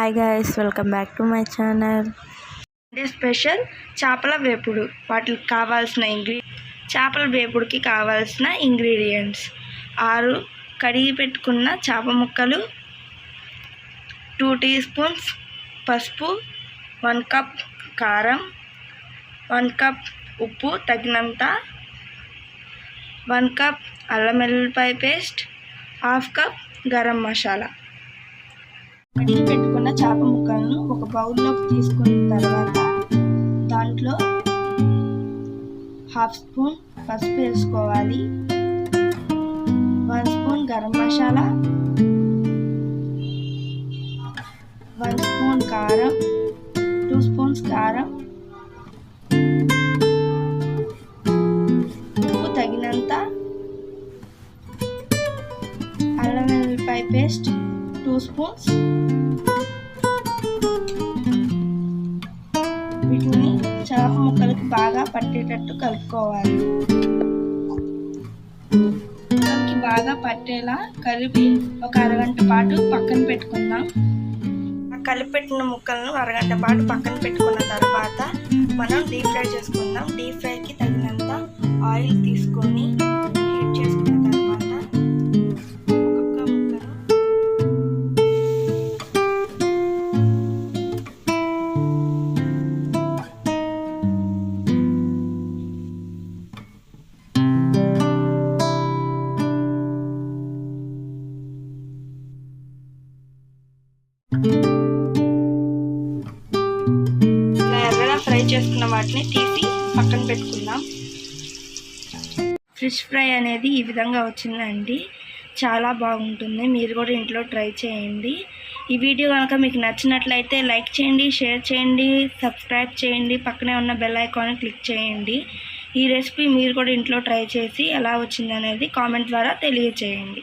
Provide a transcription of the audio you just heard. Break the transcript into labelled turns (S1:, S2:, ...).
S1: Hi guys welcome back to my channel
S2: Sunday special చేపల వేపుడు వాటికి కావాల్సిన ఇంగ్రీ చేపల వేపుడుకి కావాల్సిన ఇంగ్రీడియంట్స్ ఆరు కడిగి పెట్టుకున్న చేప ముక్కలు టూ టీ స్పూన్స్ పసుపు వన్ కప్ కారం వన్ కప్ ఉప్పు తగినంత వన్ కప్ అల్లం వెల్లుల్లిపాయ paste half cup garam masala. కడిగి చేప ముక్కలను ఒక బౌల్లోకి తీసుకున్న తర్వాత దాంట్లో హాఫ్ స్పూన్ పసుపు వేసుకోవాలి. One spoon garam masala. One spoon కారం. టూ స్పూన్స్ కారం. ఉప్పు తగినంత. అల్లం వెల్లిపాయ పేస్ట్. Two spoons. వీటిని చేప ముక్కలకు బాగా పట్టేటట్టు కలుపుకోవాలి. ముక్కలకి బాగా పట్టేలా కలిపి ఒక అరగంట పాటు పక్కన పెట్టుకుందాం. కలిపెట్టిన కలిపి పెట్టిన ముక్కలను అరగంట పాటు పక్కన పెట్టుకున్న తర్వాత మనం డీప్ ఫ్రై చేసుకుందాం. డీప్ ఫ్రైకి తగినంత ఆయిల్ తీసుకొని ఫ్రై చేసుకున్న వాటిని తీసి పక్కన పెట్టుకుందాం. ఫిష్ ఫ్రై అనేది ఈ విధంగా వచ్చిందండి. చాలా బాగుంటుంది. మీరు కూడా ఇంట్లో ట్రై చేయండి. ఈ వీడియో కనుక మీకు నచ్చినట్లయితే లైక్ చేయండి షేర్ చేయండి సబ్స్క్రైబ్ చేయండి పక్కనే ఉన్న బెల్ ఐకాన్ క్లిక్ చేయండి. ఈ రెసిపీ మీరు కూడా ఇంట్లో ట్రై చేసి ఎలా వచ్చిందనేది కామెంట్ ద్వారా తెలియచేయండి.